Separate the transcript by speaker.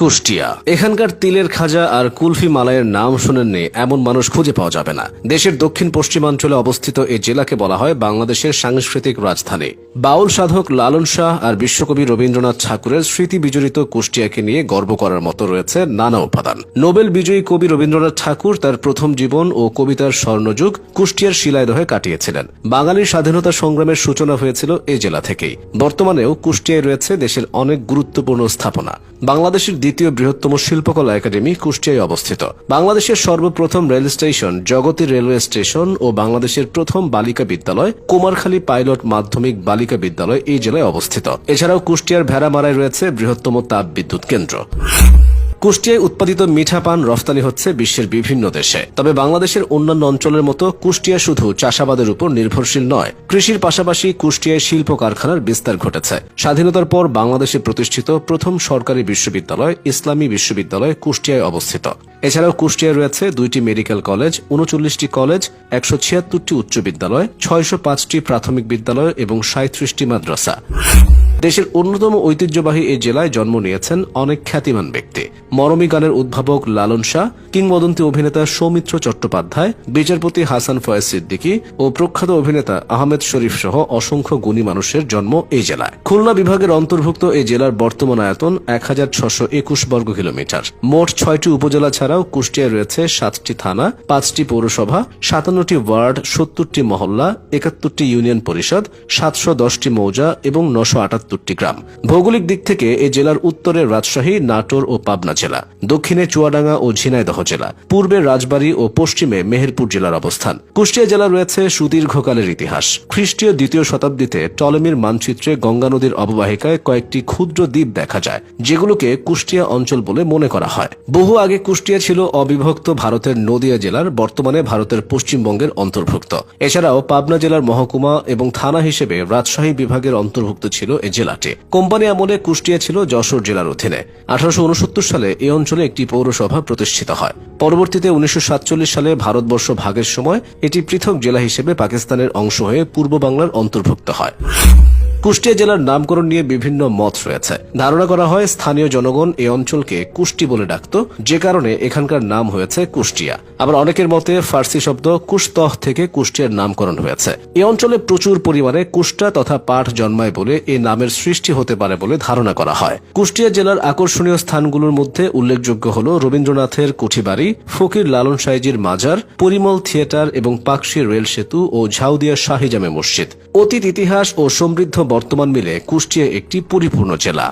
Speaker 1: কুষ্টিয়া। এখানকার তিলের খাজা আর কুলফি মালাইয়ের নাম শোনেননি, এমন মানুষ খুঁজে পাওয়া যাবে না। দেশের দক্ষিণ পশ্চিমাঞ্চলে অবস্থিত এই জেলাকে বলা হয় বাংলাদেশের সাংস্কৃতিক রাজধানী। বাউল সাধক লালন শাহ আর বিশ্বকবি রবীন্দ্রনাথ ঠাকুরের স্মৃতি বিজড়িত কুষ্টিয়াকে নিয়ে গর্ব করার মতো রয়েছে নানা উপাদান। নোবেল বিজয়ী কবি রবীন্দ্রনাথ ঠাকুর তার প্রথম জীবন ও কবিতার স্বর্ণযুগ কুষ্টিয়ার শিলাইদহে কাটিয়েছিলেন। বাঙালির স্বাধীনতা সংগ্রামের সূচনা হয়েছিল এই জেলা থেকেই। বর্তমানেও কুষ্টিয়ায় রয়েছে দেশের অনেক গুরুত্বপূর্ণ স্থাপনা। বাংলাদেশের দ্বিতীয় বৃহত্তম শিল্পকলা একাডেমি কুষ্টিয়ায় অবস্থিত। বাংলাদেশের সর্বপ্রথম rail station, Jagati railway station ও বাংলাদেশের প্রথম বালিকা বিদ্যালয়, কুমারখালী পাইলট মাধ্যমিক বালিকা বিদ্যালয় এই জেলায় অবস্থিত। এছাড়াও কুষ্টিয়ার ভেড়ামারায় রয়েছে বৃহত্তম তাপ বিদ্যুৎ কেন্দ্র। কুষ্টিয়ায় উৎপাদিত মিঠা পান রফতানি হচ্ছে বিশ্বের বিভিন্ন দেশে। তবে বাংলাদেশের অন্যান্য অঞ্চলের মতো কুষ্টিয়া শুধু চাষাবাদের উপর নির্ভরশীল নয়, কৃষির পাশাপাশি কুষ্টিয়ায় শিল্প কারখানার বিস্তার ঘটেছে। স্বাধীনতার পর বাংলাদেশে প্রতিষ্ঠিত প্রথম সরকারি বিশ্ববিদ্যালয় ইসলামী বিশ্ববিদ্যালয় কুষ্টিয়ায় অবস্থিত। এছাড়াও কুষ্টিয়ায় রয়েছে দুইটি মেডিকেল কলেজ, উনচল্লিশটি কলেজ, একশো ছিয়াত্তরটি উচ্চ বিদ্যালয়, ছয়শো পাঁচটি প্রাথমিক বিদ্যালয় এবং সাঁত্রিশটি মাদ্রাসা। দেশের অন্যতম ঐতিহ্যবাহী এই জেলায় জন্ম নিয়েছেন অনেক খ্যাতিমান ব্যক্তি। মরমী গানের উদ্ভাবক লালন শাহ, কিংবদন্তি অভিনেতা সৌমিত্র চট্টোপাধ্যায়, বিচারপতি হাসান ফয়েজ সিদ্দিকী ও প্রখ্যাত অভিনেতা আহমেদ শরীফ সহ অসংখ্য গুণী মানুষের জন্ম এই জেলায়। খুলনা বিভাগের অন্তর্ভুক্ত এই জেলার বর্তমান আয়তন এক হাজার ছশো একুশ বর্গ কিলোমিটার। মোট ছয়টি উপজেলা ছাড়াও কুষ্টিয়ায় রয়েছে সাতটি থানা, পাঁচটি পৌরসভা, সাতান্নটি ওয়ার্ড, সত্তরটি মহল্লা, একাত্তরটি ইউনিয়ন পরিষদ, সাতশো দশটি মৌজা এবং নশো আটাত্তরটি গ্রাম। ভৌগোলিক দিক থেকে এই জেলার উত্তরে রাজশাহী, নাটোর ও পাবনা জেলা। দক্ষিণে চুয়াডাঙ্গা ও ঝিনাইদহ জেলা। পূর্বে রাজবাড়ী ও পশ্চিমে মেহেরপুর জেলার অবস্থান। কুষ্টিয়া জেলা রয়েছে সুদীর্ঘকালের ইতিহাস। খ্রিস্টীয় দ্বিতীয় শতাব্দীতে টলেমির মানচিত্রে গঙ্গা নদীর অববাহিকায় কয়েকটি ক্ষুদ্র দ্বীপ দেখা যায়, যেগুলোকে কুষ্টিয়া অঞ্চল বলে মনে করা হয়। বহু আগে কুষ্টিয়া ছিল অবিভক্ত ভারতের নদিয়া জেলার, বর্তমানে ভারতের পশ্চিমবঙ্গের অন্তর্ভুক্ত। এছাড়াও পাবনা জেলার মহকুমা এবং থানা হিসেবে রাজশাহী বিভাগের অন্তর্ভুক্ত ছিল এই জেলাটি। কোম্পানি আমলে কুষ্টিয়া ছিল যশোর জেলার অধীনে। আঠারোশো উনসত্তর সালে এই অঞ্চলে একটি পৌরসভা প্রতিষ্ঠিত হয়। পরবর্তীতে উনিশশো সাতচল্লিশ সালে ভারতবর্ষ ভাগের সময় এটি পৃথক জেলা হিসেবে পাকিস্তানের অংশ হয়ে পূর্ব বাংলার অন্তর্ভুক্ত হয়। কুষ্টিয়া জেলার নামকরণ নিয়ে বিভিন্ন মত রয়েছে। ধারণা করা হয় স্থানীয় জনগণ এই অঞ্চলকে কুষ্টি বলে ডাকত, যে কারণে এখানকার নাম হয়েছে কুষ্টিয়া। আবার অনেকের মতে ফার্সি শব্দ কুস্তহ থেকে কুষ্টিয়ার নামকরণ হয়েছে। এই অঞ্চলে প্রচুর পরিমাণে কুষ্টা তথা পাঠ জন্মায় বলে এই নামের সৃষ্টি হতে পারে বলে ধারণা করা হয়। কুষ্টিয়া জেলার আকর্ষণীয় স্থানগুলোর মধ্যে উল্লেখযোগ্য হল রবীন্দ্রনাথের কুঠিবাড়ি, ফকির লালন সাইজির মাজার, পরিমল থিয়েটার এবং পাকশি রেল সেতু ও ঝাউদিয়া শাহিজামে মসজিদ। অতীত ইতিহাস ও সমৃদ্ধ বর্তমান মিলে কুষ্টিয়া একটি পরিপূর্ণ জেলা।